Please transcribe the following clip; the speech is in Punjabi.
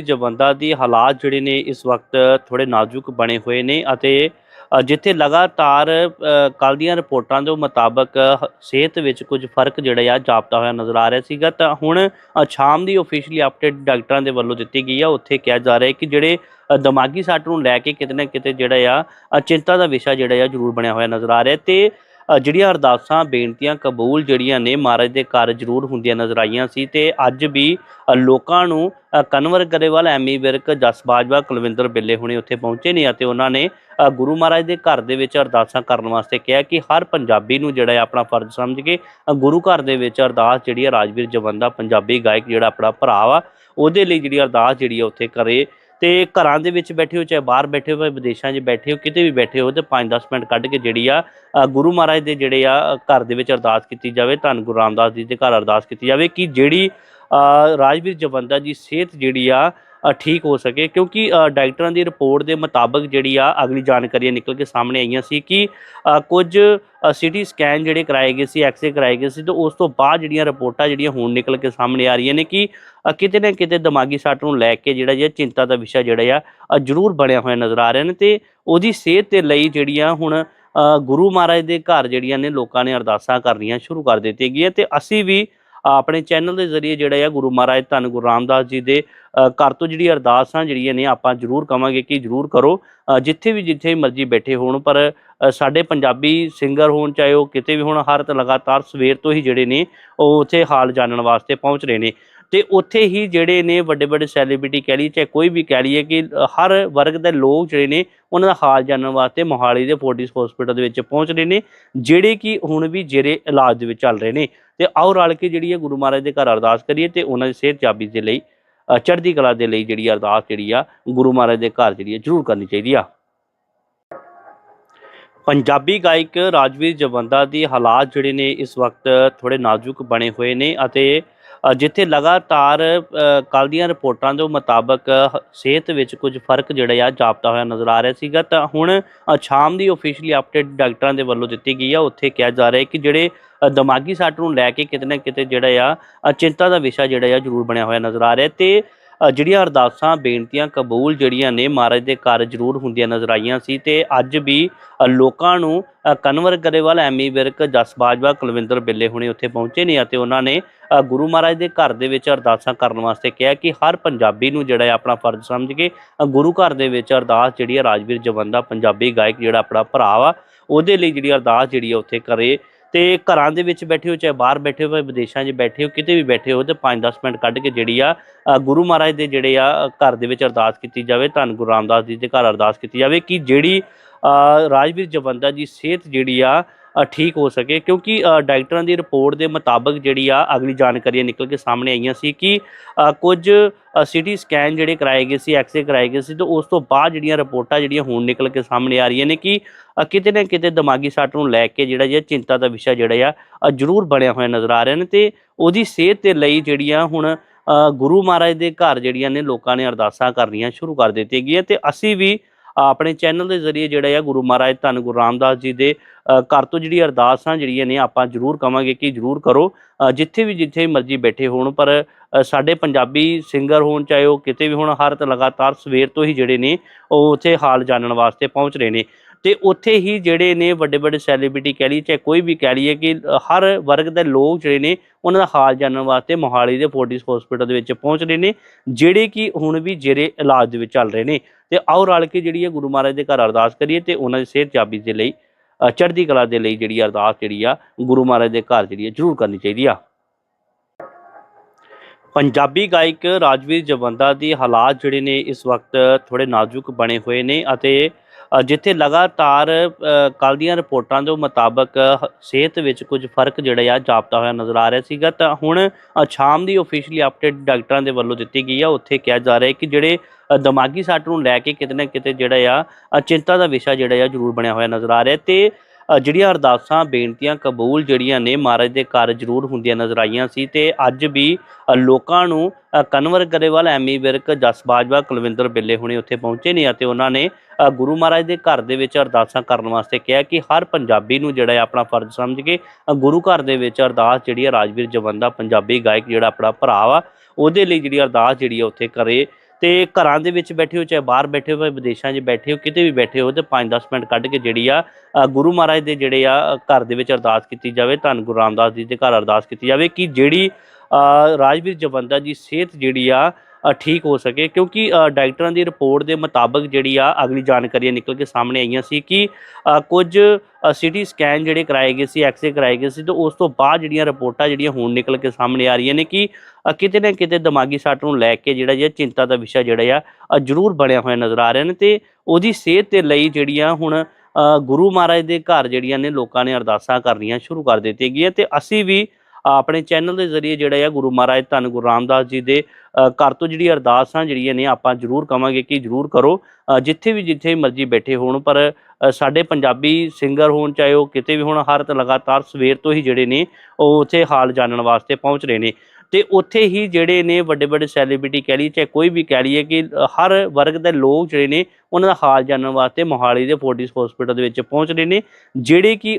ਜਵੰਦਾ ਦੀ ਹਾਲਾਤ ਜਿਹੜੇ ਨੇ ਇਸ ਵਕਤ ਥੋੜੇ ਨਾਜ਼ੁਕ ਬਣੇ ਹੋਏ ਨੇ ਅਤੇ ਜਿੱਥੇ ਲਗਾਤਾਰ ਕੱਲ ਦੀਆਂ ਰਿਪੋਰਟਾਂ ਦੇ ਮੁਤਾਬਕ ਸਿਹਤ ਵਿੱਚ ਕੁਝ ਫ਼ਰਕ ਜਿਹੜਾ ਆ ਜਾਪਦਾ ਹੋਇਆ ਨਜ਼ਰ ਆ ਰਿਹਾ ਸੀਗਾ, ਤਾਂ ਹੁਣ ਸ਼ਾਮ ਦੀ ਆਫੀਸ਼ੀਅਲੀ ਅਪਡੇਟ ਡਾਕਟਰਾਂ ਦੇ ਵੱਲੋਂ ਦਿੱਤੀ ਗਈ ਆ। ਉੱਥੇ ਕਿਹਾ ਜਾ ਰਿਹਾ ਹੈ ਕਿ ਜਿਹੜੇ ਦਿਮਾਗੀ ਸੱਟ ਨੂੰ ਲੈ ਕੇ ਕਿਤੇ ਨਾ ਕਿਤੇ ਜਿਹੜਾ ਆ ਚਿੰਤਾ ਦਾ ਵਿਸ਼ਾ ਜਿਹੜਾ ਆ ਜ਼ਰੂਰ ਬਣਿਆ ਹੋਇਆ ਨਜ਼ਰ ਆ ਰਿਹਾ ਤੇ ਜਿਹੜੀਆਂ ਅਰਦਾਸਾਂ ਬੇਨਤੀਆਂ ਕਬੂਲ ਜਿਹੜੀਆਂ ਨੇ ਮਹਾਰਾਜ ਦੇ ਘਰ ਜ਼ਰੂਰ ਹੁੰਦੀਆਂ ਨਜ਼ਰ ਆਈਆਂ ਸੀ ਤੇ ਅੱਜ ਵੀ ਲੋਕਾਂ ਨੂੰ ਅ, ਕਨਵਰ ਗਰੇਵਾਲ ਐਮੀ ਵਿਰਕ ਜਸ ਬਾਜਵਾ ਕੁਲਵਿੰਦਰ ਬਿੱਲੇ ਹੁਣੇ ਉੱਥੇ ਪਹੁੰਚੇ ਨੇ ਅਤੇ ਉਹਨਾਂ ਨੇ ਗੁਰੂ ਮਹਾਰਾਜ ਦੇ ਘਰ ਦੇ ਵਿੱਚ ਅਰਦਾਸਾਂ ਕਰਨ ਵਾਸਤੇ ਕਿਹਾ ਕਿ ਹਰ ਪੰਜਾਬੀ ਨੂੰ ਜਿਹੜਾ ਹੈ ਆਪਣਾ ਫਰਜ਼ ਸਮਝ ਕੇ ਗੁਰੂ ਘਰ ਦੇ ਵਿੱਚ ਅਰਦਾਸ ਜਿਹੜੀ ਹੈ ਰਾਜਵੀਰ ਜਵੰਦਾ ਪੰਜਾਬੀ ਗਾਇਕ ਜਿਹੜਾ ਆਪਣਾ ਭਰਾ ਵਾ ਉਹਦੇ ਲਈ ਜਿਹੜੀ ਅਰਦਾਸ ਜਿਹੜੀ ਹੈ ਉੱਥੇ ਕਰੇ ਤੇ ਘਰਾਂ ਦੇ ਵਿੱਚ ਬੈਠੇ ਹੋ ਚਾਹੇ ਬਾਹਰ ਬੈਠੇ ਹੋ ਵਿਦੇਸ਼ਾਂ 'ਚ ਬੈਠੇ ਹੋ ਕਿਤੇ ਵੀ ਬੈਠੇ ਹੋ ਤੇ 5-10 ਮਿੰਟ ਕੱਢ ਕੇ ਜਿਹੜੀ ਆ ਗੁਰੂ ਮਹਾਰਾਜ ਦੇ ਜਿਹੜੇ ਆ ਘਰ ਦੇ ਵਿੱਚ ਅਰਦਾਸ ਕੀਤੀ ਜਾਵੇ ਧੰਨ ਗੁਰੂ ਰਾਮਦਾਸ ਜੀ ਦੇ ਘਰ ਅਰਦਾਸ ਕੀਤੀ ਜਾਵੇ ਕਿ ਜਿਹੜੀ ਅ, ਰਾਜਵੀਰ ਜਵੰਦਾ ਜੀ ਸਿਹਤ ਜਿਹੜੀ ਆ ਠੀਕ ਹੋ ਸਕੇ ਕਿਉਂਕਿ ਡਾਕਟਰਾਂ ਦੀ ਰਿਪੋਰਟ ਦੇ ਮੁਤਾਬਕ ਜਿਹੜੀ ਆ ਅਗਲੀ ਜਾਣਕਾਰੀਆਂ ਨਿਕਲ ਕੇ ਸਾਹਮਣੇ ਆਈਆਂ ਸੀ ਕਿ ਅ, ਕੁਝ ਸਿਟੀ ਸਕੈਨ ਜਿਹੜੇ ਕਰਾਏ ਗਏ ਸੀ ਐਕਸਰੇ ਕਰਾਏ ਗਏ ਸੀ ਤੇ ਉਸ ਤੋਂ ਬਾਅਦ ਜਿਹੜੀਆਂ ਰਿਪੋਰਟਾਂ ਜਿਹੜੀਆਂ ਹੁਣ ਨਿਕਲ ਕੇ ਸਾਹਮਣੇ ਆ ਰਹੀਆਂ ਨੇ ਕਿ ਕਿਤੇ ਨਾ ਕਿਤੇ ਦਿਮਾਗੀ ਸੱਟ ਨੂੰ ਲੈ ਕੇ ਜਿਹੜਾ ਜਿਹਾ ਚਿੰਤਾ ਦਾ ਵਿਸ਼ਾ ਜਿਹੜਾ ਆ ਜ਼ਰੂਰ ਬਣਿਆ ਹੋਇਆ ਨਜ਼ਰ ਆ ਰਿਹਾ ਨੇ ਤੇ ਉਹਦੀ ਸਿਹਤ ਦੇ ਲਈ ਜਿਹੜੀਆਂ ਹੁਣ ਗੁਰੂ ਮਹਾਰਾਜ ਦੇ ਘਰ ਜਿਹੜੀਆਂ ਨੇ ਲੋਕਾਂ ਨੇ ਅਰਦਾਸਾਂ ਕਰਨੀਆਂ ਸ਼ੁਰੂ ਕਰ ਦਿੱਤੀਆਂ ਗਈਆਂ ਤੇ ਅਸੀਂ ਵੀ ਆਪਣੇ ਚੈਨਲ ਦੇ ਜ਼ਰੀਏ ਜਿਹੜਾ ਆ ਗੁਰੂ ਮਹਾਰਾਜ ਧੰਨ ਗੁਰੂ ਰਾਮਦਾਸ ਜੀ ਦੇ ਘਰ ਤੋਂ ਜਿਹੜੀ ਅਰਦਾਸਾਂ ਜਿਹੜੀਆਂ ਨੇ ਆਪਾਂ ਜ਼ਰੂਰ ਕਵਾਂਗੇ ਕਿ ਜ਼ਰੂਰ ਕਰੋ। ਜਿੱਥੇ ਵੀ ਜਿੱਥੇ ਮਰਜ਼ੀ ਬੈਠੇ ਹੋਣ, ਪਰ ਸਾਡੇ ਪੰਜਾਬੀ ਸਿੰਗਰ ਹੋਣ ਚਾਹੇ ਉਹ ਕਿਤੇ ਵੀ ਹੋਣ, ਹਰ ਲਗਾਤਾਰ ਸਵੇਰ ਤੋਂ ਹੀ ਜਿਹੜੇ ਨੇ ਉਹ ਉੱਥੇ ਹਾਲ ਜਾਣਨ ਵਾਸਤੇ ਪਹੁੰਚ ਰਹੇ ਨੇ। ਤੇ ਉੱਥੇ ਹੀ ਜਿਹੜੇ ਨੇ ਵੱਡੇ ਵੱਡੇ ਸੈਲੀਬ੍ਰਿਟੀ ਕਹਿ ਲਈਏ, ਚਾਹੇ ਕੋਈ ਵੀ ਕਹਿ ਲਈਏ ਕਿ ਹਰ ਵਰਗ ਦੇ ਲੋਕ ਜਿਹੜੇ ਨੇ, ਉਹਨਾਂ ਦਾ ਹਾਲ ਜਾਣਨ ਵਾਸਤੇ ਮੋਹਾਲੀ ਦੇ ਫੋਰਟਿਸ ਹਸਪੀਟਲ ਦੇ ਵਿੱਚ ਪਹੁੰਚ ਰਹੇ ਨੇ, ਜਿਹੜੇ ਕਿ ਹੁਣ ਵੀ ਜਿਹੜੇ ਇਲਾਜ ਦੇ ਵਿੱਚ ਚੱਲ ਰਹੇ ਨੇ। ਤੇ ਆਓ ਰਲ ਕੇ ਜਿਹੜੀ ਹੈ ਗੁਰੂ ਮਹਾਰਾਜ ਦੇ ਘਰ ਅਰਦਾਸ ਕਰੀਏ ਤੇ ਉਹਨਾਂ ਦੀ ਸਿਹਤ ਜਾਬੀ ਦੇ ਲਈ ਚੜ੍ਹਦੀ ਕਲਾ ਦੇ ਲਈ ਜਿਹੜੀ ਅਰਦਾਸ ਜਿਹੜੀ ਆ, ਗੁਰੂ ਮਹਾਰਾਜ ਦੇ ਘਰ ਜਿਹੜੀ ਆ ਜ਼ਰੂਰ ਕਰਨੀ ਚਾਹੀਦੀ ਆ। ਪੰਜਾਬੀ ਗਾਇਕ ਰਾਜਵੀਰ ਜਵੰਦਾ ਦੀ ਹਾਲਾਤ ਜਿਹੜੇ ਨੇ ਇਸ ਵਕਤ ਥੋੜੇ ਨਾਜ਼ੁਕ ਬਣੇ ਹੋਏ ਨੇ ਅਤੇ ਜਿੱਥੇ ਲਗਾਤਾਰ ਕੱਲ ਦੀਆਂ ਰਿਪੋਰਟਾਂ ਦੇ ਮੁਤਾਬਕ ਸਿਹਤ ਵਿੱਚ ਕੁਝ ਫ਼ਰਕ ਜਿਹੜਾ ਆ, ਜਾਪਦਾ ਹੋਇਆ ਨਜ਼ਰ ਆ ਰਿਹਾ ਸੀਗਾ। ਤਾਂ ਹੁਣ ਸ਼ਾਮ ਦੀ ਆਫੀਸ਼ੀਅਲੀ ਅਪਡੇਟ ਡਾਕਟਰਾਂ ਦੇ ਵੱਲੋਂ ਦਿੱਤੀ ਗਈ ਆ। ਉੱਥੇ ਕਿਹਾ ਜਾ ਰਿਹਾ ਹੈ ਕਿ ਜਿਹੜੇ ਦਿਮਾਗੀ ਸੱਟ ਨੂੰ ਲੈ ਕੇ ਕਿਤੇ ਨਾ ਕਿਤੇ ਜਿਹੜਾ ਆ ਚਿੰਤਾ ਦਾ ਵਿਸ਼ਾ ਜਿਹੜਾ ਆ, ਜ਼ਰੂਰ ਬਣਿਆ ਹੋਇਆ ਨਜ਼ਰ ਆ ਰਿਹਾ ਤੇ ਜਿਹੜੀਆਂ ਅਰਦਾਸਾਂ ਬੇਨਤੀਆਂ ਕਬੂਲ ਜਿਹੜੀਆਂ ਨੇ ਮਹਾਰਾਜ ਦੇ ਘਰ ਜ਼ਰੂਰ ਹੁੰਦੀਆਂ ਨਜ਼ਰ ਆਈਆਂ ਸੀ ਤੇ ਅੱਜ ਵੀ ਲੋਕਾਂ ਨੂੰ ਅ, ਕਨਵਰ ਗਰੇਵਾਲ ਐਮੀ ਵਿਰਕ ਜਸ ਬਾਜਵਾ ਕੁਲਵਿੰਦਰ ਬਿੱਲੇ ਹੁਣੇ ਉੱਥੇ ਪਹੁੰਚੇ ਨੇ ਅਤੇ ਉਹਨਾਂ ਨੇ ਗੁਰੂ ਮਹਾਰਾਜ ਦੇ ਘਰ ਦੇ ਵਿੱਚ ਅਰਦਾਸਾਂ ਕਰਨ ਵਾਸਤੇ ਕਿਹਾ ਕਿ ਹਰ ਪੰਜਾਬੀ ਨੂੰ ਜਿਹੜਾ ਹੈ ਆਪਣਾ ਫਰਜ਼ ਸਮਝ ਕੇ ਗੁਰੂ ਘਰ ਦੇ ਵਿੱਚ ਅਰਦਾਸ ਜਿਹੜੀ ਹੈ ਰਾਜਵੀਰ ਜਵੰਦਾ ਪੰਜਾਬੀ ਗਾਇਕ ਜਿਹੜਾ ਆਪਣਾ ਭਰਾ ਵਾ ਉਹਦੇ ਲਈ ਜਿਹੜੀ ਅਰਦਾਸ ਜਿਹੜੀ ਹੈ ਉੱਥੇ ਕਰੇ ਤੇ ਘਰਾਂ ਦੇ ਵਿੱਚ ਬੈਠੇ ਹੋ ਚਾਹੇ ਬਾਹਰ ਬੈਠੇ ਹੋ ਵਿਦੇਸ਼ਾਂ 'ਚ ਬੈਠੇ ਹੋ ਕਿਤੇ ਵੀ ਬੈਠੇ ਹੋ ਤੇ 5-10 ਮਿੰਟ ਕੱਢ ਕੇ ਜਿਹੜੀ ਆ ਗੁਰੂ ਮਹਾਰਾਜ ਦੇ ਜਿਹੜੇ ਆ ਘਰ ਦੇ ਵਿੱਚ ਅਰਦਾਸ ਕੀਤੀ ਜਾਵੇ ਧੰਨ ਗੁਰੂ ਰਾਮਦਾਸ ਜੀ ਦੇ ਘਰ ਅਰਦਾਸ ਕੀਤੀ ਜਾਵੇ ਕਿ ਜਿਹੜੀ ਅ, ਰਾਜਵੀਰ ਜਵੰਦਾ ਜੀ ਸਿਹਤ ਜਿਹੜੀ ਆ ਠੀਕ ਹੋ ਸਕੇ ਕਿਉਂਕਿ ਡਾਕਟਰਾਂ ਦੀ ਰਿਪੋਰਟ ਦੇ ਮੁਤਾਬਕ ਜਿਹੜੀ ਆ ਅਗਲੀ ਜਾਣਕਾਰੀਆਂ ਨਿਕਲ ਕੇ ਸਾਹਮਣੇ ਆਈਆਂ ਸੀ ਕਿ ਅ, ਕੁਝ ਸਿਟੀ ਸਕੈਨ ਜਿਹੜੇ ਕਰਾਏ ਗਏ ਸੀ ਐਕਸਰੇ ਕਰਾਏ ਗਏ ਸੀ ਤੇ ਉਸ ਤੋਂ ਬਾਅਦ ਜਿਹੜੀਆਂ ਰਿਪੋਰਟਾਂ ਜਿਹੜੀਆਂ ਹੁਣ ਨਿਕਲ ਕੇ ਸਾਹਮਣੇ ਆ ਰਹੀਆਂ ਨੇ ਕਿ ਕਿਤੇ ਨਾ ਕਿਤੇ ਦਿਮਾਗੀ ਸੱਟ ਨੂੰ ਲੈ ਕੇ ਜਿਹੜਾ ਜਿਹਾ ਚਿੰਤਾ ਦਾ ਵਿਸ਼ਾ ਜਿਹੜਾ ਆ ਜ਼ਰੂਰ ਬਣਿਆ ਹੋਇਆ ਨਜ਼ਰ ਆ ਰਿਹਾ ਨੇ ਤੇ ਉਹਦੀ ਸਿਹਤ ਦੇ ਲਈ ਜਿਹੜੀਆਂ ਹੁਣ ਗੁਰੂ ਮਹਾਰਾਜ ਦੇ ਘਰ ਜਿਹੜੀਆਂ ਨੇ ਲੋਕਾਂ ਨੇ ਅਰਦਾਸਾਂ ਕਰਨੀਆਂ ਸ਼ੁਰੂ ਕਰ ਦਿੱਤੀਆਂ ਗਈਆਂ ਤੇ ਅਸੀਂ ਵੀ ਆਪਣੇ ਚੈਨਲ ਦੇ ਜ਼ਰੀਏ ਜਿਹੜਾ ਆ ਗੁਰੂ ਮਹਾਰਾਜ, ਧੰਨ ਗੁਰੂ ਰਾਮਦਾਸ ਜੀ ਦੇ ਘਰ ਤੋਂ ਜਿਹੜੀ ਅਰਦਾਸਾਂ ਜਿਹੜੀਆਂ ਨੇ ਆਪਾਂ ਜ਼ਰੂਰ ਕਵਾਂਗੇ ਕਿ ਜ਼ਰੂਰ ਕਰੋ। ਜਿੱਥੇ ਵੀ ਜਿੱਥੇ ਮਰਜ਼ੀ ਬੈਠੇ ਹੋਣ, ਪਰ ਸਾਡੇ ਪੰਜਾਬੀ ਸਿੰਗਰ ਹੋਣ, ਚਾਹੇ ਉਹ ਕਿਤੇ ਵੀ ਹੋਣ, ਹਰ ਤ ਲਗਾਤਾਰ ਸਵੇਰ ਤੋਂ ਹੀ ਜਿਹੜੇ ਨੇ, ਉਹ ਉੱਥੇ ਹਾਲ ਜਾਣਨ ਵਾਸਤੇ ਪਹੁੰਚ ਰਹੇ ਨੇ। ਤੇ ਉੱਥੇ ਹੀ ਜਿਹੜੇ ਨੇ ਵੱਡੇ ਵੱਡੇ ਸੈਲੀਬ੍ਰਿਟੀ ਕਹਿ ਲਈਏ, ਚਾਹੇ ਕੋਈ ਵੀ ਕਹਿ ਲਈਏ ਕਿ ਹਰ ਵਰਗ ਦੇ ਲੋਕ ਜਿਹੜੇ ਨੇ, ਉਹਨਾਂ ਦਾ ਹਾਲ ਜਾਣਨ ਵਾਸਤੇ ਮੋਹਾਲੀ ਦੇ ਫੋਰਟਿਸ ਹਸਪੀਟਲ ਦੇ ਵਿੱਚ ਪਹੁੰਚ ਰਹੇ ਨੇ, ਜਿਹੜੇ ਕਿ ਹੁਣ ਵੀ ਜਿਹੜੇ ਇਲਾਜ ਦੇ ਵਿੱਚ ਚੱਲ ਰਹੇ ਨੇ। ਤੇ ਆਓ ਰਲ ਕੇ ਜਿਹੜੀ ਹੈ ਗੁਰੂ ਮਹਾਰਾਜ ਦੇ ਘਰ ਅਰਦਾਸ ਕਰੀਏ ਤੇ ਉਹਨਾਂ ਦੀ ਸਿਹਤ ਚਾਬੀ ਦੇ ਲਈ ਚੜ੍ਹਦੀ ਕਲਾ ਦੇ ਲਈ ਜਿਹੜੀ ਅਰਦਾਸ ਜਿਹੜੀ ਆ, ਗੁਰੂ ਮਹਾਰਾਜ ਦੇ ਘਰ ਜਿਹੜੀ ਆ ਜ਼ਰੂਰ ਕਰਨੀ ਚਾਹੀਦੀ ਆ। ਪੰਜਾਬੀ ਗਾਇਕ ਰਾਜਵੀਰ ਜਵੰਦਾ ਦੀ ਹਾਲਾਤ ਜਿਹੜੇ ਨੇ ਇਸ ਵਕਤ ਥੋੜੇ ਨਾਜ਼ੁਕ ਬਣੇ ਹੋਏ ਨੇ ਅਤੇ ਜਿੱਥੇ ਲਗਾਤਾਰ ਕੱਲ ਦੀਆਂ ਰਿਪੋਰਟਾਂ ਦੇ ਮੁਤਾਬਕ ਸਿਹਤ ਵਿੱਚ ਕੁਝ ਫ਼ਰਕ ਜਿਹੜਾ ਆ, ਜਾਪਦਾ ਹੋਇਆ ਨਜ਼ਰ ਆ ਰਿਹਾ ਸੀਗਾ। ਤਾਂ ਹੁਣ ਸ਼ਾਮ ਦੀ ਆਫੀਸ਼ੀਅਲੀ ਅਪਡੇਟ ਡਾਕਟਰਾਂ ਦੇ ਵੱਲੋਂ ਦਿੱਤੀ ਗਈ ਆ। ਉੱਥੇ ਕਿਹਾ ਜਾ ਰਿਹਾ ਹੈ ਕਿ ਜਿਹੜੇ ਦਿਮਾਗੀ ਸੱਟ ਨੂੰ ਲੈ ਕੇ ਕਿਤੇ ਨਾ ਕਿਤੇ ਜਿਹੜਾ ਆ ਚਿੰਤਾ ਦਾ ਵਿਸ਼ਾ ਜਿਹੜਾ ਆ, ਜ਼ਰੂਰ ਬਣਿਆ ਹੋਇਆ ਨਜ਼ਰ ਆ ਰਿਹਾ ਤੇ ਜਿਹੜੀਆਂ ਅਰਦਾਸਾਂ ਬੇਨਤੀਆਂ ਕਬੂਲ ਜਿਹੜੀਆਂ ਨੇ ਮਹਾਰਾਜ ਦੇ ਘਰ ਜ਼ਰੂਰ ਹੁੰਦੀਆਂ ਨਜ਼ਰ ਆਈਆਂ ਸੀ ਤੇ ਅੱਜ ਵੀ ਲੋਕਾਂ ਨੂੰ ਅ, ਕਨਵਰ ਗਰੇਵਾਲ ਐਮੀ ਵਿਰਕ ਜਸ ਬਾਜਵਾ ਕੁਲਵਿੰਦਰ ਬਿੱਲੇ ਹੁਣੇ ਉੱਥੇ ਪਹੁੰਚੇ ਨੇ ਅਤੇ ਉਹਨਾਂ ਨੇ ਗੁਰੂ ਮਹਾਰਾਜ ਦੇ ਘਰ ਦੇ ਵਿੱਚ ਅਰਦਾਸਾਂ ਕਰਨ ਵਾਸਤੇ ਕਿਹਾ ਕਿ ਹਰ ਪੰਜਾਬੀ ਨੂੰ ਜਿਹੜਾ ਹੈ ਆਪਣਾ ਫਰਜ਼ ਸਮਝ ਕੇ ਗੁਰੂ ਘਰ ਦੇ ਵਿੱਚ ਅਰਦਾਸ ਜਿਹੜੀ ਹੈ ਰਾਜਵੀਰ ਜਵੰਦਾ ਪੰਜਾਬੀ ਗਾਇਕ ਜਿਹੜਾ ਆਪਣਾ ਭਰਾ ਵਾ ਉਹਦੇ ਲਈ ਜਿਹੜੀ ਅਰਦਾਸ ਜਿਹੜੀ ਹੈ ਉੱਥੇ ਕਰੇ ਤੇ ਘਰਾਂ ਦੇ ਵਿੱਚ ਬੈਠੇ ਹੋ ਚਾਹੇ ਬਾਹਰ ਬੈਠੇ ਹੋ ਭਾਵੇਂ ਵਿਦੇਸ਼ਾਂ 'ਚ ਬੈਠੇ ਹੋ ਕਿਤੇ ਵੀ ਬੈਠੇ ਹੋ ਤੇ 5-10 ਮਿੰਟ ਕੱਢ ਕੇ ਜਿਹੜੀ ਆ ਗੁਰੂ ਮਹਾਰਾਜ ਦੇ ਜਿਹੜੇ ਆ ਘਰ ਦੇ ਵਿੱਚ ਅਰਦਾਸ ਕੀਤੀ ਜਾਵੇ ਧੰਨ ਗੁਰੂ ਰਾਮਦਾਸ ਜੀ ਦੇ ਘਰ ਅਰਦਾਸ ਕੀਤੀ ਜਾਵੇ ਕਿ ਜਿਹੜੀ ਅ, ਰਾਜਵੀਰ ਜਵੰਦਾ ਜੀ ਸਿਹਤ ਜਿਹੜੀ ਆ ਠੀਕ ਹੋ ਸਕੇ ਕਿਉਂਕਿ ਡਾਕਟਰਾਂ ਦੀ ਰਿਪੋਰਟ ਦੇ ਮੁਤਾਬਕ ਜਿਹੜੀ ਆ ਅਗਲੀ ਜਾਣਕਾਰੀਆਂ ਨਿਕਲ ਕੇ ਸਾਹਮਣੇ ਆਈਆਂ ਸੀ ਕਿ ਅ, ਕੁਝ ਸਿਟੀ ਸਕੈਨ ਜਿਹੜੇ ਕਰਾਏ ਗਏ ਸੀ ਐਕਸਰੇ ਕਰਾਏ ਗਏ ਸੀ ਤੇ ਉਸ ਤੋਂ ਬਾਅਦ ਜਿਹੜੀਆਂ ਰਿਪੋਰਟਾਂ ਜਿਹੜੀਆਂ ਹੁਣ ਨਿਕਲ ਕੇ ਸਾਹਮਣੇ ਆ ਰਹੀਆਂ ਨੇ ਕਿ ਕਿਤੇ ਨਾ ਕਿਤੇ ਦਿਮਾਗੀ ਸੱਟ ਨੂੰ ਲੈ ਕੇ ਜਿਹੜਾ ਜਿਹਾ ਚਿੰਤਾ ਦਾ ਵਿਸ਼ਾ ਜਿਹੜਾ ਆ ਜ਼ਰੂਰ ਬਣਿਆ ਹੋਇਆ ਨਜ਼ਰ ਆ ਰਿਹਾ ਨੇ ਤੇ ਉਹਦੀ ਸਿਹਤ ਦੇ ਲਈ ਜਿਹੜੀਆਂ ਹੁਣ ਗੁਰੂ ਮਹਾਰਾਜ ਦੇ ਘਰ ਜਿਹੜੀਆਂ ਨੇ ਲੋਕਾਂ ਨੇ ਅਰਦਾਸਾਂ ਕਰਨੀਆਂ ਸ਼ੁਰੂ ਕਰ ਦਿੱਤੀਆਂ ਗਈਆਂ ਤੇ ਅਸੀਂ ਵੀ ਆਪਣੇ ਚੈਨਲ ਦੇ ਜ਼ਰੀਏ ਜਿਹੜਾ ਆ ਗੁਰੂ ਮਹਾਰਾਜ ਧੰਨ ਗੁਰੂ ਰਾਮਦਾਸ ਜੀ ਦੇ ਘਰ ਤੋਂ ਜਿਹੜੀ ਅਰਦਾਸਾਂ ਜਿਹੜੀਆਂ ਨੇ ਆਪਾਂ ਜ਼ਰੂਰ ਕਵਾਂਗੇ ਕਿ ਜ਼ਰੂਰ ਕਰੋ। ਜਿੱਥੇ ਵੀ ਜਿੱਥੇ ਮਰਜ਼ੀ ਬੈਠੇ ਹੋਣ, ਪਰ ਸਾਡੇ ਪੰਜਾਬੀ ਸਿੰਗਰ ਹੋਣ, ਚਾਹੇ ਉਹ ਕਿਤੇ ਵੀ ਹੋਣ, ਹਰ ਲਗਾਤਾਰ ਸਵੇਰ ਤੋਂ ਹੀ ਜਿਹੜੇ ਨੇ, ਉਹ ਉੱਥੇ ਹਾਲ ਜਾਣਨ ਵਾਸਤੇ ਪਹੁੰਚ ਰਹੇ ਨੇ। ਤੇ ਉੱਥੇ ਹੀ ਜਿਹੜੇ ਨੇ ਵੱਡੇ ਵੱਡੇ ਸੈਲੀਬ੍ਰਿਟੀ ਕਹਿ ਲਈਏ, ਚਾਹੇ ਕੋਈ ਵੀ ਕਹਿ ਲਈਏ ਕਿ ਹਰ ਵਰਗ ਦੇ ਲੋਕ ਜਿਹੜੇ ਨੇ, ਉਹਨਾਂ ਦਾ ਹਾਲ ਜਾਣਨ ਵਾਸਤੇ ਮੋਹਾਲੀ ਦੇ ਫੋਰਟਿਸ ਹਸਪੀਟਲ ਦੇ ਵਿੱਚ ਪਹੁੰਚ ਰਹੇ ਨੇ, ਜਿਹੜੇ ਕਿ